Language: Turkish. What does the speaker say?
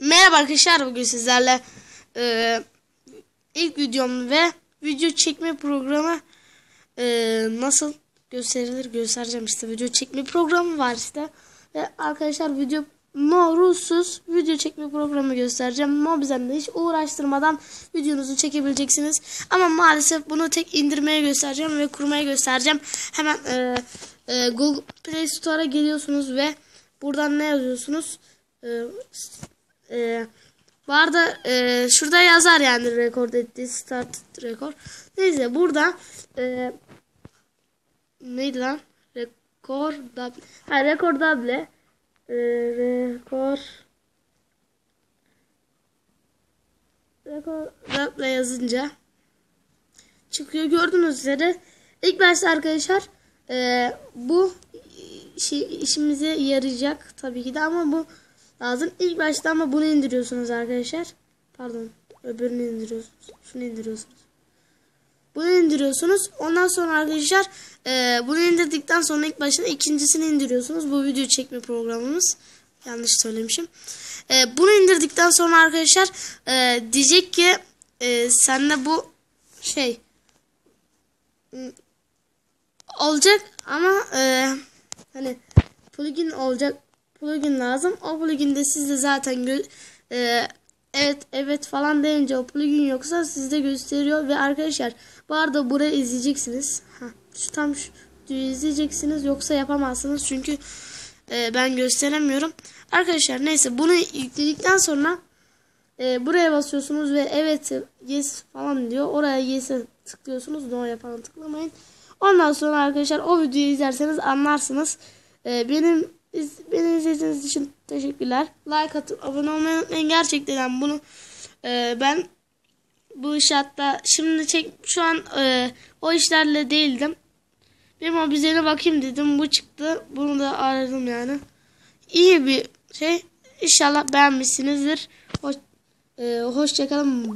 Merhaba arkadaşlar bugün sizlerle e, ilk videom ve video çekme programı e, nasıl gösterilir göstereceğim işte. Video çekme programı var işte. Ve arkadaşlar video morusuz video çekme programı göstereceğim. Mobizen'de hiç uğraştırmadan videonuzu çekebileceksiniz. Ama maalesef bunu tek indirmeye göstereceğim ve kurmaya göstereceğim. Hemen e, e, Google Play Store'a geliyorsunuz ve buradan ne yazıyorsunuz? E, e, var da e, şurada yazar yani rekord etti start rekor. Neyse burada e, neydi lan? Rekor da ha rekor double e, rekor rekor double yazınca çıkıyor gördüğünüz üzere ilk başta arkadaşlar e, bu işi, işimize yarayacak tabii ki de ama bu lazım. İlk başta ama bunu indiriyorsunuz arkadaşlar. Pardon. Öbürünü indiriyorsunuz. Şunu indiriyorsunuz. Bunu indiriyorsunuz. Ondan sonra arkadaşlar e, bunu indirdikten sonra ilk başta ikincisini indiriyorsunuz. Bu video çekme programımız. Yanlış söylemişim. E, bunu indirdikten sonra arkadaşlar e, diyecek ki e, sende bu şey olacak ama e, hani plugin olacak plugin lazım. O plugin de sizde zaten e, evet evet falan deyince o plugin yoksa sizde gösteriyor ve arkadaşlar bu arada burayı izleyeceksiniz. Ha, şu tam şu izleyeceksiniz yoksa yapamazsınız çünkü e, ben gösteremiyorum. Arkadaşlar neyse bunu yükledikten sonra e, buraya basıyorsunuz ve evet yes falan diyor. Oraya yes'e tıklıyorsunuz. No'ya falan tıklamayın. Ondan sonra arkadaşlar o videoyu izlerseniz anlarsınız. E, benim Beni izlediğiniz için teşekkürler. Like atıp abone olmayı unutmayın. Gerçekten bunu e, ben bu iş hatta şimdi çek şu an e, o işlerle değildim. Bir mobizene bakayım dedim. Bu çıktı. Bunu da aradım yani. İyi bir şey. İnşallah beğenmişsinizdir. Hoş, e, hoşçakalın.